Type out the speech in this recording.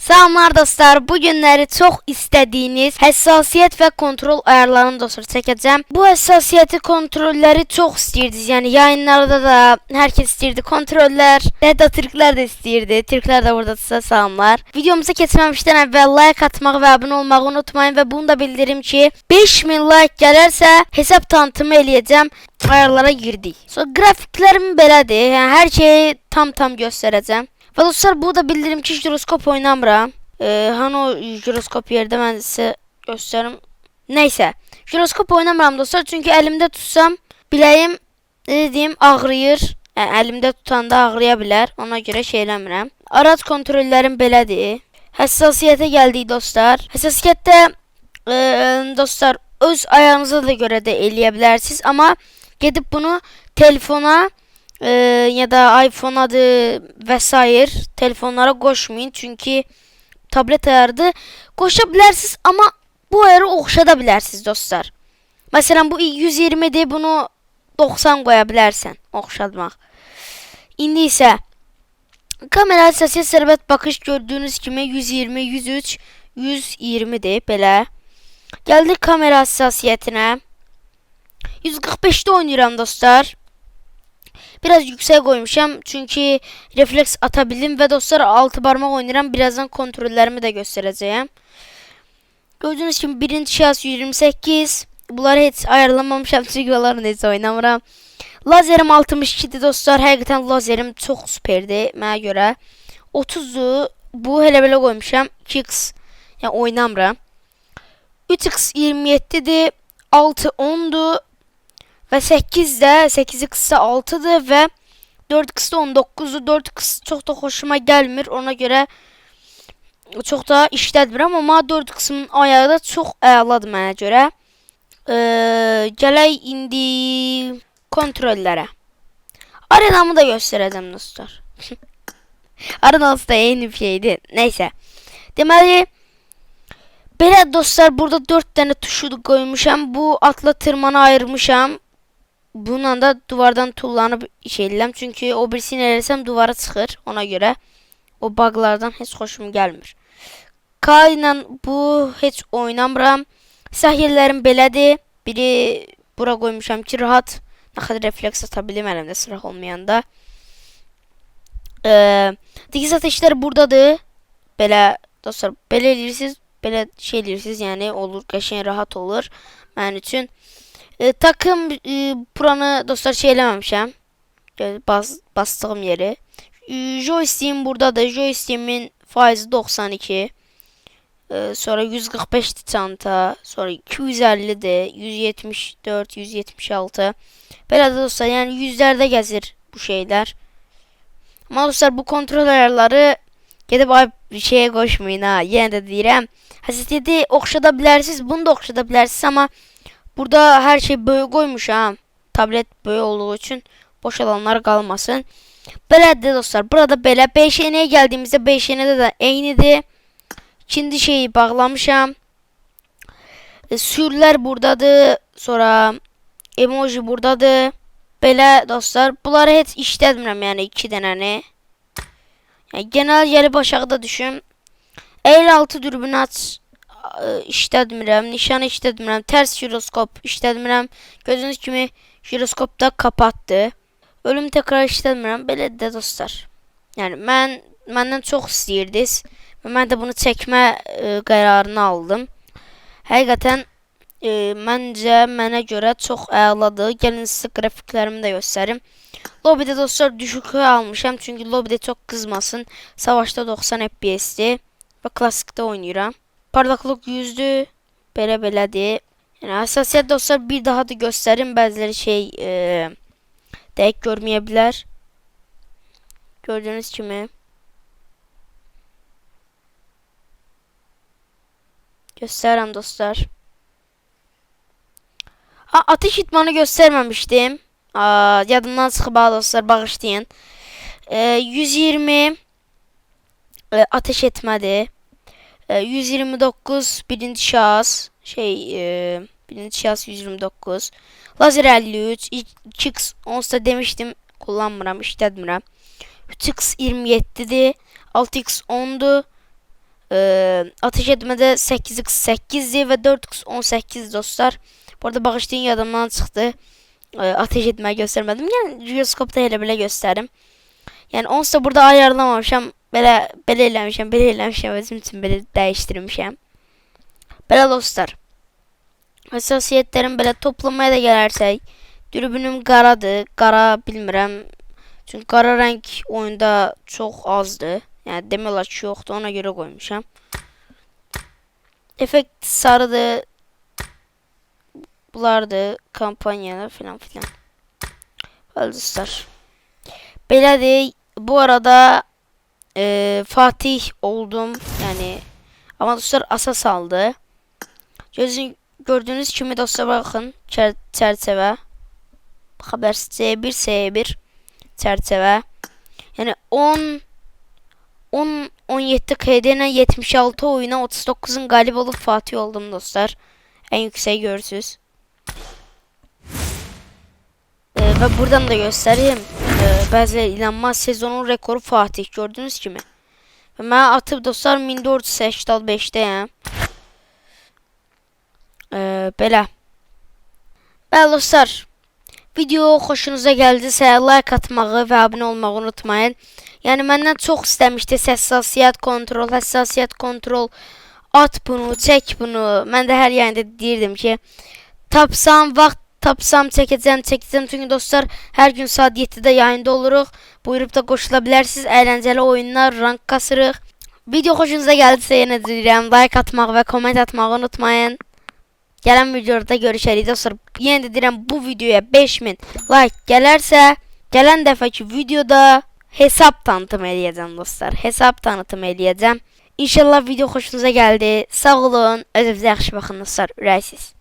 Salamlar dostlar. Bu günləri çox istədiyiniz həssasiyyət və kontrol ayarlarını dostlar çəkəcəm. Bu həssasiyyəti kontrolləri çox istəyirdiniz. Yəni yayınlarda da hər kəs istəyirdi kontrollər. Hətta türklər də istəyirdi. Türklər də burada sizə salamlar. Videomuza keçməmişdən əvvəl like atmağı və abunə olmağı unutmayın və bunu da bildirim ki 5000 like gələrsə hesab tanıtımı eləyəcəm. Ayarlara girdik. So qrafiklərim belədir. Yəni hər şeyi tam tam göstərəcəm. Və dostlar bu da bildirim ki jiroskop oynamıram. Ee, hani o jiroskop yerde ben size gösteririm. Neyse. Jiroskop oynamıram dostlar. Çünkü elimde tutsam biləyim ne dediğim ağrıyır. Yəni əlimdə tutanda ağrıya bilər. Ona görə şey eləmirəm. Araç kontrollərim belədir. Həssasiyyətə gəldik dostlar. Həssasiyyətdə e, dostlar öz ayağınıza da görə də eləyə bilərsiniz. Amma gedib bunu telefona e, ya da iPhone'adır vesaire telefonlara koşmayın. Çünkü tablet ayardı koşabilirsiniz ama bu ayarı oxşadabilirsiniz dostlar. Mesela bu 120'de bunu 90 koyabilirsen oxşadmaq. İndi isə kamera həssasiyyət sərbəst baxış gördüyünüz kimi 120, 103, 120-dir belə. Gəldik kamera həssasiyyətinə. 145'te oynayıram dostlar. Biraz yüksek koymuşam çünkü refleks atabildim ve dostlar altı parmak oynayacağım. Birazdan kontrollerimi de göstereceğim. Gördüğünüz gibi birinci şahıs 128. Bunları hiç ayarlamamışam çünkü onları neyse oynamıram. Lazerim 62'di dostlar. Həqiqətən lazerim çox superdi mənə görə. 30'u bu hele belə qoymuşam. 2x yəni oynamıram. 3x 27'dir. 6 10'du. Ve 8 de 8'i kısa 6'dır ve 4 kısa 19'u 4 kısa çok da hoşuma gelmir. Ona göre çok da işlətmirəm amma 4 kısmın ayağı da çox əladır mənə görə. Ee, gələk indi kontrollərə. Arenamı da göstərəcəm dostlar. Arenası da eyni bir şeydi. Neyse. Deməli Belə dostlar burada 4 dənə tuşu qoymuşam. Bu atla tırmanı ayırmışam. Bununla da duvardan tullanıb iş eləyirəm. Çünki o birisini eləsəm duvara çıxır. Ona görə o baqlardan heç xoşum gəlmir. K ilə bu heç oynamıram. Sahillərim belədir. Biri bura qoymuşam ki, rahat nə qədər refleks ata bilim əlimdə sıra olmayanda. Ee, dikiz ateşləri buradadır. Belə dostlar, belə eləyirsiniz, belə şey eləyirsiniz, yəni olur, qəşəng rahat olur mənim üçün. E, takım e, buranı dostlar şey eləməmişəm. Gö- Bas, bastığım yeri. E, joystick'im buradadır. Joystick'imin faizi 92. E, sonra 145 çanta. Sonra 250'dir. 174, 176. Belə dostlar yəni yüzlərdə gəzir bu şeylər. Amma dostlar bu kontrol ayarları gedib ay bir şeye koşmayın ha. Yenə də deyirəm. Həssasiyyəti oxşada bilərsiniz, bunu da oxşada bilərsiniz amma Burada her şey böyük koymuş ha. Tablet böyük olduğu için boş alanlar kalmasın. Belədir dostlar. Burada belə 5 enəyə gəldiyimizdə 5 enədə də eynidir. İkinci şeyi bağlamışam. E, sürülər buradadır. Sonra emoji buradadır. Belə dostlar. Bunları heç işlətmirəm yəni 2 dənəni. Yəni genel gəlib aşağıda düşün. 56 dürbün aç işlətmirəm, nişan işlətmirəm, tərs jiroskop işlətmirəm. Gördüyünüz kimi jiroskop da kapatdı. Ölüm təkrar işlətmirəm. Belə də dostlar. Yəni mən məndən çox istəyirdiniz və mən də bunu çəkmə e, qərarını aldım. Həqiqətən e, məncə mənə görə çox əladır. Gəlin sizə qrafiklərimi də göstərim. Lobbydə dostlar düşükü almışam çünki lobbydə çox qızmasın. Savaşda 90 FPS-dir və klassikdə oynayıram. Parlaqlıq 100-dür. Belə belədir. Yəni həssasiyyət dostlar bir daha da göstərim. Bəziləri şey e, dəqiq görməyə bilər. Gördüyünüz kimi. Göstərirəm dostlar. Ha, ateş itmanı göstərməmişdim. Aa, yadımdan çıxıb ha dostlar, bağışlayın. E, 120 e, ateş etmədir. E, 129 birinci şahıs şey e, birinci şahıs 129 lazer 53 2x onsuz da demiştim kullanmıram işlətmirəm 3x 27'dir 6x 10'du Ee, ateş etmede 8x 8'di ve 4x 18 dostlar. Bu arada bağışlayın yadımdan çıxdı. Ee, ateş etmeyi göstermedim. Yani jiroskopda elə belə göstərim. Yəni onsuz da burada ayarlamamışam. Belə belə eləmişəm, belə eləmişəm, özüm üçün belə dəyişdirmişəm. Belə dostlar. Həssasiyyətlərin belə toplamaya da gələrsək, dürbünüm qaradır. Qara bilmirəm. Çünki qara rəng oyunda çox azdır. Yəni demək olar ki, yoxdur. Ona görə qoymuşam. Effekt sarıdır. Bunlardır. Kampanyalar filan filan. Dostlar. Belədir. Bu arada e, Fatih oldum. Yəni amma dostlar asas aldı. Gözün gördüğünüz kimi dostlar bakın çer- çerçeve. Haber C1 S1 çerçeve. Yani 10 10 17 KD ile 76 oyuna 39'un galip olup Fatih oldum dostlar. En yüksek görürsüz. Ee, ve buradan da göstereyim. Bazıları inanmaz sezonun rekoru Fatih gördünüz kimi. Ben atıp dostlar 1485'te ee, belə. Bəli dostlar, video xoşunuza gəldisə like atmağı və abunə olmağı unutmayın. Yəni məndən çox istəmişdiniz həssasiyyət kontrol, həssasiyyət kontrol. At bunu, çək bunu. Mən də hər yayında deyirdim ki, tapsam, vaxt tapsam çəkəcəm, çəkəcəm. Çünki dostlar, hər gün saat 7-də yayında oluruq. Buyurub da qoşula bilərsiniz. Əyləncəli oyunlar, rank kasırıq. Video xoşunuza gəldisə yenə deyirəm, like atmağı və komment atmağı unutmayın. Gələn videoda görüşərik dostlar. Yenə də deyirəm bu videoya 5000 like gələrsə, gələn dəfəki videoda hesab tanıtım eləyəcəm dostlar. Hesab tanıtım eləyəcəm. İnşallah video xoşunuza gəldi. Sağ olun. Özünüzə yaxşı baxın dostlar. Ürəksiz.